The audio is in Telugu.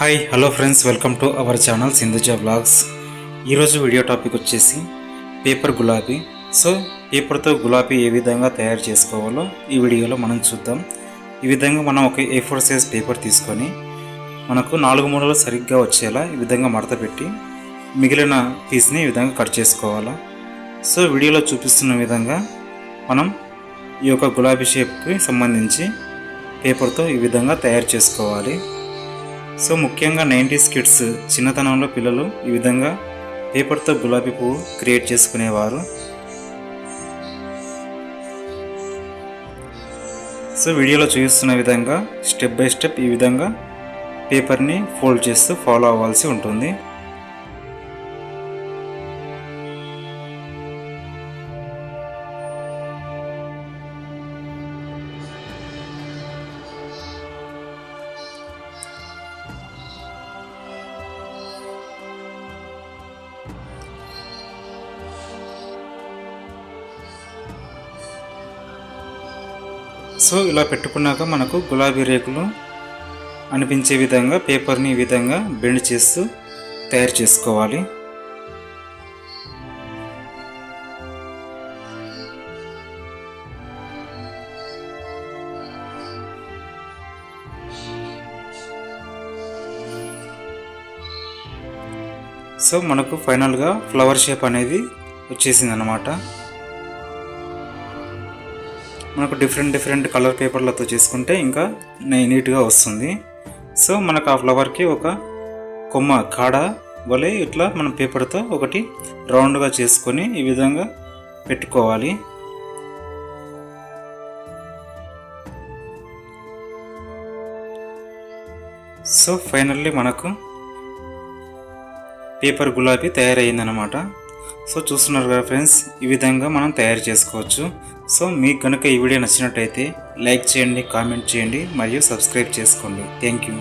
Hi hello friends welcome to our channel Sindhuja blogs ఈరోజు వీడియో టాపిక్ వచ్చేసి పేపర్ గులాబీ. సో పేపర్తో గులాబీ ఏ విధంగా తయారు చేసుకోవాలో ఈ వీడియోలో మనం చూద్దాం. ఈ విధంగా మనం ఒక ఏ ఫోర్ సైజ్ పేపర్ తీసుకొని మనకు నాలుగు మూడలు సరిగ్గా వచ్చేలా ఈ విధంగా మడత పెట్టి మిగిలిన పీస్ని ఈ విధంగా కట్ చేసుకోవాలా. సో వీడియోలో చూపిస్తున్న విధంగా మనం ఈ యొక్క గులాబీ షేప్కి సంబంధించి పేపర్తో ఈ విధంగా తయారు చేసుకోవాలి. సో ముఖ్యంగా నైంటీస్ కిడ్స్ చిన్నతనంలో పిల్లలు ఈ విధంగా పేపర్తో గులాబీ పువ్వు క్రియేట్ చేసుకునేవారు. సో వీడియోలో చూపిస్తున్న విధంగా స్టెప్ బై స్టెప్ ఈ విధంగా పేపర్ని ఫోల్డ్ చేస్తూ ఫాలో అవ్వాల్సి ఉంటుంది. సో ఇలా పెట్టుకున్నాక మనకు గులాబీ రేకులు అనిపించే విధంగా పేపర్ని ఈ విధంగా బెండ్ చేస్తూ తయారు చేసుకోవాలి. సో మనకు ఫైనల్గా ఫ్లవర్ షేప్ అనేది వచ్చేసింది అన్నమాట మనకు డిఫరెంట్ డిఫరెంట్ కలర్ పేపర్లతో చేసుకుంటే ఇంకా నీట్గా వస్తుంది. సో మనకు ఆ ఫ్లవర్కి ఒక కొమ్మ కాడ వలె ఇట్లా మన పేపర్తో ఒకటి రౌండ్గా చేసుకొని ఈ విధంగా పెట్టుకోవాలి. సో ఫైనల్లీ మనకు పేపర్ గులాబీ తయారైందనమాట సో చూస్తున్నారు కదా ఫ్రెండ్స్ ఈ విధంగా మనం తయారు చేసుకోవచ్చు. సో మీకు కనుక ఈ వీడియో నచ్చినట్టయితే లైక్ చేయండి కామెంట్ చేయండి మరియు సబ్స్క్రైబ్ చేసుకోండి. Thank you.